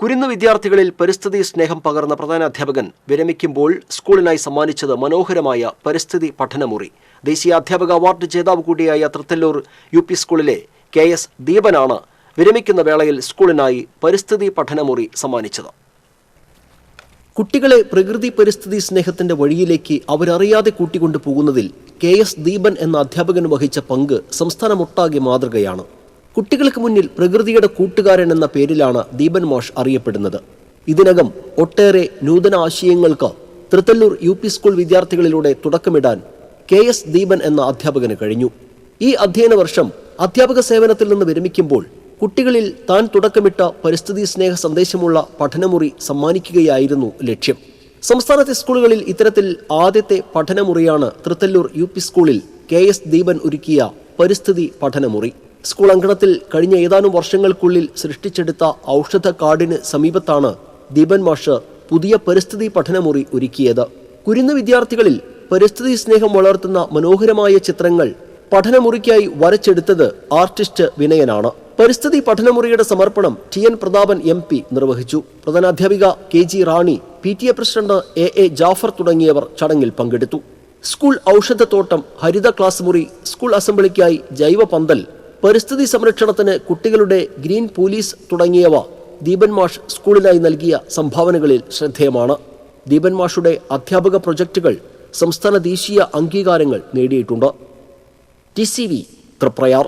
കുരുന്ന് വിദ്യാർത്ഥികളിൽ പരിസ്ഥിതി സ്നേഹം പകർന്ന പ്രധാന അധ്യാപകൻ വിരമിക്കുമ്പോൾ സ്കൂളിനായി സമ്മാനിച്ചത് മനോഹരമായ പരിസ്ഥിതി പഠനമുറി. ദേശീയ അധ്യാപക അവാർഡ് ജേതാവ് കൂടിയായ തൃത്തല്ലൂർ യു പി സ്കൂളിലെ കെ എസ് ദീപനാണ് വിരമിക്കുന്ന വേളയിൽ സ്കൂളിനായി പരിസ്ഥിതി പഠനമുറി സമ്മാനിച്ചത്. കുട്ടികളെ പ്രകൃതി പരിസ്ഥിതി സ്നേഹത്തിന്റെ വഴിയിലേക്ക് അവരറിയാതെ കൂട്ടിക്കൊണ്ടു പോകുന്നതിൽ കെ എസ് ദീപൻ എന്ന അധ്യാപകൻ വഹിച്ച പങ്ക് സംസ്ഥാനമൊട്ടാകെ മാതൃകയാണ്. കുട്ടികൾക്ക് മുന്നിൽ പ്രകൃതിയുടെ കൂട്ടുകാരൻ എന്ന പേരിലാണ് ദീപൻ മോഷ് അറിയപ്പെടുന്നത്. ഇതിനകം ഒട്ടേറെ നൂതന ആശയങ്ങൾക്ക് തൃത്തല്ലൂർ യു പി സ്കൂൾ വിദ്യാർത്ഥികളിലൂടെ തുടക്കമിടാൻ കെ എസ് ദീപൻ എന്ന അധ്യാപകന് കഴിഞ്ഞു. ഈ അധ്യയന വർഷം അധ്യാപക സേവനത്തിൽ നിന്ന് വിരമിക്കുമ്പോൾ കുട്ടികളിൽ താൻ തുടക്കമിട്ട പരിസ്ഥിതി സ്നേഹ സന്ദേശമുള്ള പഠനമുറി സമ്മാനിക്കുകയായിരുന്നു ലക്ഷ്യം. സംസ്ഥാനത്തെ സ്കൂളുകളിൽ ഇത്തരത്തിൽ ആദ്യത്തെ പഠനമുറിയാണ് തൃത്തല്ലൂർ യു പി സ്കൂളിൽ കെ എസ് ദീപൻ ഒരുക്കിയ പരിസ്ഥിതി പഠനമുറി. സ്കൂൾ അങ്കണത്തിൽ കഴിഞ്ഞ ഏതാനും വർഷങ്ങൾക്കുള്ളിൽ സൃഷ്ടിച്ചെടുത്ത ഔഷധ കാടിന് സമീപത്താണ് ദീപൻ മാഷ് പുതിയ പരിസ്ഥിതി പഠനമുറി ഒരുക്കിയത്. കുരുന്ന വിദ്യാർത്ഥികളിൽ പരിസ്ഥിതി സ്നേഹം വളർത്തുന്ന മനോഹരമായ ചിത്രങ്ങൾ പഠനമുറിക്കായി വരച്ചെടുത്തത് ആർട്ടിസ്റ്റ് വിനയനാണ്. പരിസ്ഥിതി പഠനമുറിയുടെ സമർപ്പണം T N Prathapan M P നിർവഹിച്ചു. പ്രധാനാധ്യാപിക K G Rani P T A president A A Jaffer തുടങ്ങിയവർ ചടങ്ങിൽ പങ്കെടുത്തു. സ്കൂൾ ഔഷധത്തോട്ടം ഹരിത ക്ലാസ് മുറി സ്കൂൾ അസംബ്ലിക്കായി ജൈവ പന്തൽ പരിസ്ഥിതി സംരക്ഷണത്തിന് കുട്ടികളുടെ ഗ്രീൻ പോലീസ് തുടങ്ങിയവ ദീപൻ മാഷ് സ്കൂളിനായി നൽകിയ സംഭാവനകളിൽ ശ്രദ്ധേയമാണ്. ദീപൻ മാഷുടെ അധ്യാപക പ്രൊജക്ടുകൾ സംസ്ഥാന ദേശീയ അംഗീകാരങ്ങൾ നേടിയിട്ടുണ്ട്. T C V Triprayar.